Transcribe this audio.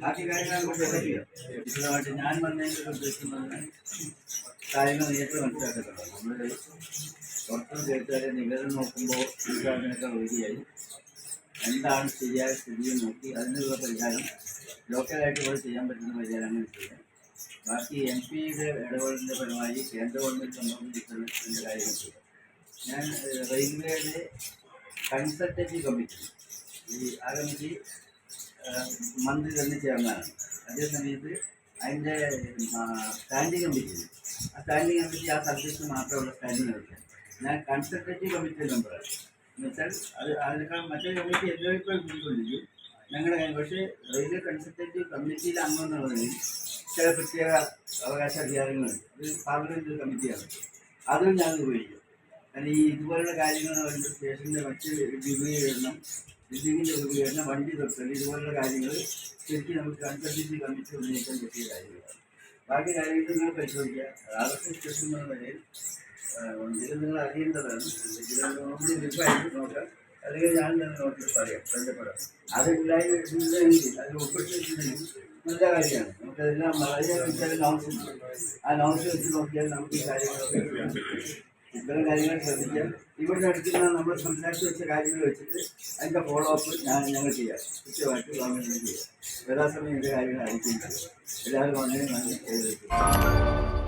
ബാക്കി കാര്യങ്ങൾ നമുക്ക് ചെയ്യാം വിശദമായിട്ട് ഞാൻ വന്നതിൻ്റെ ഉദ്ദേശിക്കുന്നത് കാര്യങ്ങൾ നേരിട്ട് മനസ്സിലാക്കത്തുള്ളൂ നമ്മൾ പുറത്തുനിന്ന് കേട്ടുകാരെ നിവേദനം നോക്കുമ്പോൾ ഇതിനേക്കാൾ വരികയായി എന്താണ് ശരിയായ സ്ഥിതി നോക്കി അതിനുള്ള പരിഹാരം ലോക്കലായിട്ട് ഇവിടെ ചെയ്യാൻ പറ്റുന്ന പരിഹാരം അങ്ങനെ ചെയ്യാം ബാക്കി എം പിയുടെ ഇടപെടലിന്റെ പരമായി കേന്ദ്ര ഗവൺമെന്റ് സംബന്ധിച്ചിട്ടുള്ള കാര്യങ്ങൾ ഞാൻ റെയിൽവേയുടെ കൺസൾട്ടേറ്റീവ് കമ്മിറ്റി ഈ ആ കമ്മിറ്റി മന്ത്രി തന്നെ ചെയർമാനാണ് അതേ സമയത്ത് അതിന്റെ സ്റ്റാൻഡിംഗ് കമ്മിറ്റി ആ സ്റ്റാൻഡിംഗ് കമ്മിറ്റി ആ സബ്ജക്റ്റ് മാത്രമുള്ള സ്റ്റാൻഡിംഗ് കമ്മിറ്റിയാണ് ഞാൻ കൺസൾട്ടേറ്റീവ് കമ്മിറ്റി മെമ്പറാണ് എന്നുവെച്ചാൽ അത് അതിനേക്കാൾ മറ്റൊരു കമ്മിറ്റി എല്ലായ്പ്പോഴും കൂടിക്കൊണ്ടിരിക്കും. ഞങ്ങളുടെ പക്ഷേ റെയിൽവേ കൺസൾട്ടേറ്റീവ് കമ്മിറ്റിയിൽ അംഗമെന്നുള്ളതിൽ ചില പ്രത്യേക അവകാശ അധികാരങ്ങളുണ്ട് അത് പാർലമെന്റ് കമ്മിറ്റിയാണ്. അതും ഞാൻ ഉപയോഗിക്കും കാരണം ഈ ഇതുപോലുള്ള കാര്യങ്ങൾ വരുമ്പോൾ സ്റ്റേഷന്റെ മറ്റ് രൂപീകരണം ബിൽഡിങ്ങിന്റെ രൂപീകരണം വണ്ടി തൊട്ടൽ ഇതുപോലുള്ള കാര്യങ്ങൾ ശരിക്കും നമുക്ക് കൺസൾട്ടൻസി കമ്മിറ്റി ഉന്നയിക്കാൻ പറ്റിയ കാര്യങ്ങളാണ്. ബാക്കി കാര്യങ്ങൾ നിങ്ങൾ പരിശോധിക്കുക. ആർഎസ് സ്റ്റേഷൻ എന്ന നിലയിൽ നിങ്ങൾ അറിയേണ്ടതാണ്. നോക്കാം. അല്ലെങ്കിൽ ഞാൻ തന്നെ നോക്കി പറയാം ബന്ധപ്പെടാം. അതില്ലായി ഇല്ലെങ്കിൽ അതിൽ ഒപ്പിട്ടിട്ടുണ്ടെങ്കിൽ നല്ല കാര്യമാണ്. നമുക്കതെല്ലാം വളരെ വെച്ചാൽ നോട്ട്സ് ആ വെച്ച് നോക്കിയാൽ നമുക്ക് ഈ കാര്യങ്ങളൊക്കെ ഇത്തരം കാര്യങ്ങൾ ശ്രദ്ധിക്കാം. ഇവിടെ അടുത്തുന്ന നമ്മൾ സംസാരിച്ച് വെച്ച കാര്യങ്ങൾ വെച്ചിട്ട് അതിന്റെ ഫോളോ അപ്പ് ഞാൻ ഞങ്ങൾ ചെയ്യാം. കൃത്യമായിട്ട് ഗവൺമെന്റിന് ചെയ്യാം. യഥാസമയം ഇതിന്റെ കാര്യങ്ങൾ ചെയ്യും എല്ലാവരും വളരെ നന്ദി.